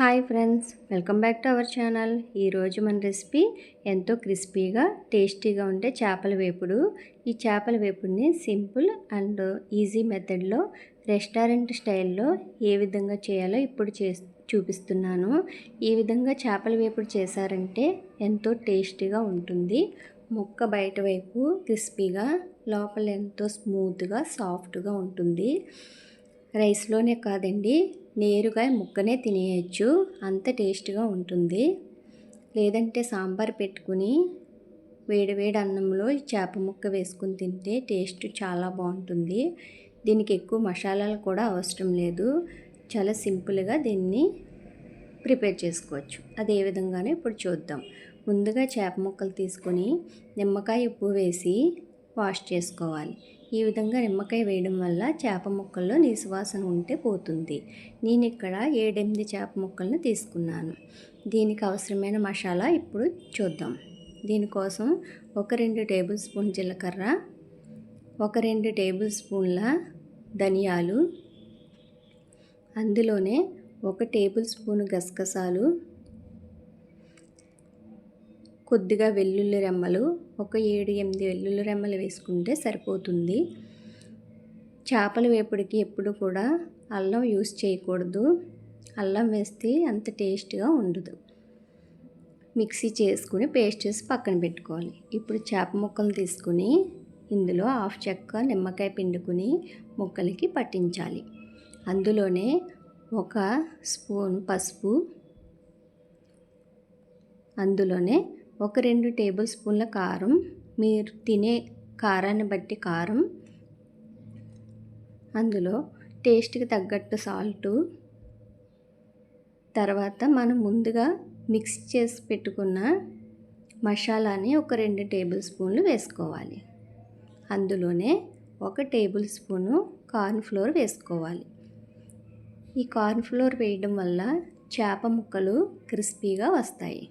Hi friends welcome back to our channel ఈరోజు మన recipe ఎంతో క్రిస్పీగా టేస్టీగా ఉండే చేపల వేపుడు ఈ చేపల వేపుడిని సింపుల్ అండ్ ఈజీ మెథడ్లో రెస్టారెంట్ స్టైల్లో ఏ విధంగా చేయాలో ఇప్పుడు చే చూపిస్తున్నాను ఈ విధంగా చేపల వేపుడు చేశారంటే ఎంతో టేస్టీగా ఉంటుంది ముక్క బయట వైపు క్రిస్పీగా లోపల ఎంతో స్మూత్గా సాఫ్ట్గా ఉంటుంది రైస్లోనే కాదండి నేరుగా ముక్కనే తినేయచ్చు అంత టేస్ట్గా ఉంటుంది లేదంటే సాంబార్ పెట్టుకుని వేడివేడి అన్నంలో చేప ముక్క వేసుకుని తింటే టేస్ట్ చాలా బాగుంటుంది దీనికి ఎక్కువ మసాలాలు కూడా అవసరం లేదు చాలా సింపుల్గా దీన్ని ప్రిపేర్ చేసుకోవచ్చు అదే విధంగానే ఇప్పుడు చూద్దాం ముందుగా చేప ముక్కలు తీసుకొని నిమ్మకాయ ఉప్పు వేసి వాష్ చేసుకోవాలి ఈ విధంగా నిమ్మకాయ వేయడం వల్ల చేప ముక్కల్లో నీసువాసన ఉంటే పోతుంది నేను ఇక్కడ ఏడెనిమిది చేప ముక్కలను తీసుకున్నాను దీనికి అవసరమైన మసాలా ఇప్పుడు చూద్దాం దీనికోసం ఒక రెండు టేబుల్ స్పూన్ జీలకర్ర ఒక రెండు టేబుల్ స్పూన్ల ధనియాలు అందులోనే ఒక టేబుల్ స్పూన్ గసగసాలు కొద్దిగా వెల్లుల్లి రెమ్మలు ఒక ఏడు ఎనిమిది వెల్లుల్లి రెమ్మలు వేసుకుంటే సరిపోతుంది చేపల వేపుడికి ఎప్పుడు కూడా అల్లం యూస్ చేయకూడదు అల్లం వేస్తే అంత టేస్ట్గా ఉండదు మిక్సీ చేసుకుని పేస్ట్ చేసి పక్కన పెట్టుకోవాలి ఇప్పుడు చేప ముక్కలు తీసుకుని ఇందులో హాఫ్ చెక్క నిమ్మకాయ పిండుకుని ముక్కలకి పట్టించాలి అందులోనే ఒక స్పూన్ పసుపు అందులోనే ఒక రెండు టేబుల్ స్పూన్ల కారం మీరు తినే కారాన్ని బట్టి కారం అందులో టేస్ట్కి తగ్గట్టు సాల్టు తర్వాత మనం ముందుగా మిక్స్ చేసి పెట్టుకున్న మసాలాని ఒక రెండు టేబుల్ స్పూన్లు వేసుకోవాలి అందులోనే ఒక టేబుల్ స్పూను కార్న్ఫ్లోర్ వేసుకోవాలి ఈ కార్న్ఫ్లోర్ వేయడం వల్ల చేప ముక్కలు క్రిస్పీగా వస్తాయి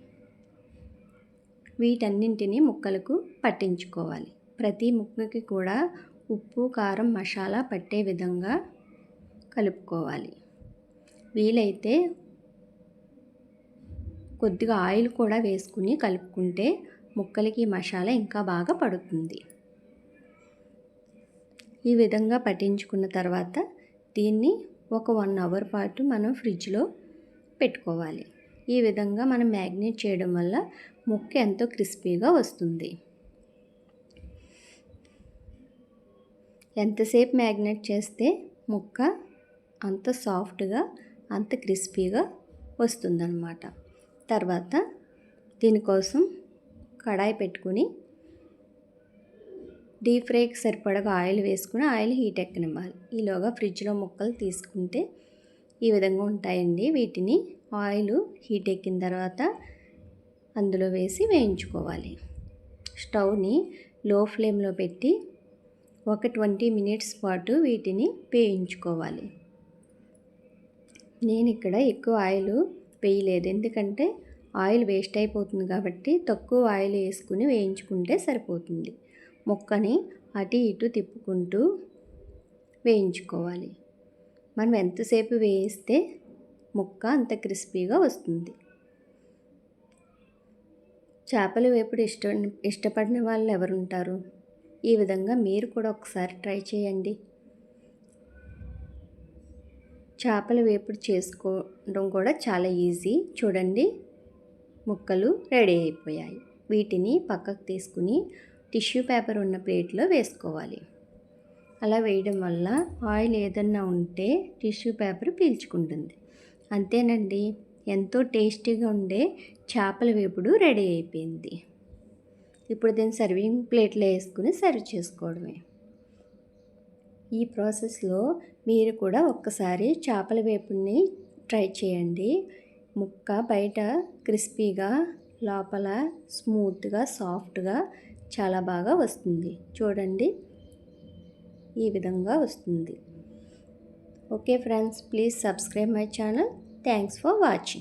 వీటన్నింటినీ ముక్కలకు పట్టించుకోవాలి ప్రతి ముక్కకి కూడా ఉప్పు కారం మసాలా పట్టే విధంగా కలుపుకోవాలి వీలైతే కొద్దిగా ఆయిల్ కూడా వేసుకుని కలుపుకుంటే ముక్కలకి మసాలా ఇంకా బాగా పడుతుంది ఈ విధంగా పట్టించుకున్న తర్వాత దీన్ని ఒక వన్ అవర్ పాటు మనం ఫ్రిడ్జ్లో పెట్టుకోవాలి ఈ విధంగా మనం మ్యాగ్నేట్ చేయడం వల్ల ముక్క ఎంతో క్రిస్పీగా వస్తుంది ఎంతసేపు మ్యాగ్నేట్ చేస్తే ముక్క అంత సాఫ్ట్గా అంత క్రిస్పీగా వస్తుందన్నమాట తర్వాత దీనికోసం కడాయి పెట్టుకుని డీప్ ఫ్రైకి సరిపడగా ఆయిల్ వేసుకుని ఆయిల్ హీట్ ఎక్కనివ్వాలి ఈలోగా ఫ్రిడ్జ్లో ముక్కలు తీసుకుంటే ఈ విధంగా ఉంటాయండి వీటిని ఆయిల్ హీట్ ఎక్కిన తర్వాత అందులో వేసి వేయించుకోవాలి స్టవ్ని లో ఫ్లేమ్లో పెట్టి ఒక ట్వంటీ మినిట్స్ పాటు వీటిని వేయించుకోవాలి నేను ఇక్కడ ఎక్కువ ఆయిల్ వేయలేదు ఎందుకంటే ఆయిల్ వేస్ట్ అయిపోతుంది కాబట్టి తక్కువ ఆయిల్ వేసుకుని వేయించుకుంటే సరిపోతుంది మొక్కని అటు ఇటు తిప్పుకుంటూ వేయించుకోవాలి మనం ఎంతసేపు వేయిస్తే ముక్క అంత క్రిస్పీగా వస్తుంది చేపల వేపుడు ఇష్ట ఇష్టపడిన వాళ్ళు ఎవరుంటారు ఈ విధంగా మీరు కూడా ఒకసారి ట్రై చేయండి చేపల వేపుడు చేసుకోవడం కూడా చాలా ఈజీ చూడండి ముక్కలు రెడీ అయిపోయాయి వీటిని పక్కకు తీసుకుని టిష్యూ పేపర్ ఉన్న ప్లేట్లో వేసుకోవాలి అలా వేయడం వల్ల ఆయిల్ ఏదన్నా ఉంటే టిష్యూ పేపర్ పీల్చుకుంటుంది అంతేనండి ఎంతో టేస్టీగా ఉండే చేపల వేపుడు రెడీ అయిపోయింది ఇప్పుడు దీన్ని సర్వింగ్ ప్లేట్లో వేసుకుని సర్వ్ చేసుకోవడమే ఈ ప్రాసెస్లో మీరు కూడా ఒక్కసారి చేపల వేపుని ట్రై చేయండి ముక్క బయట క్రిస్పీగా లోపల స్మూత్గా సాఫ్ట్గా చాలా బాగా వస్తుంది చూడండి ఈ విధంగా వస్తుంది Okay friends, please subscribe my channel. Thanks for watching.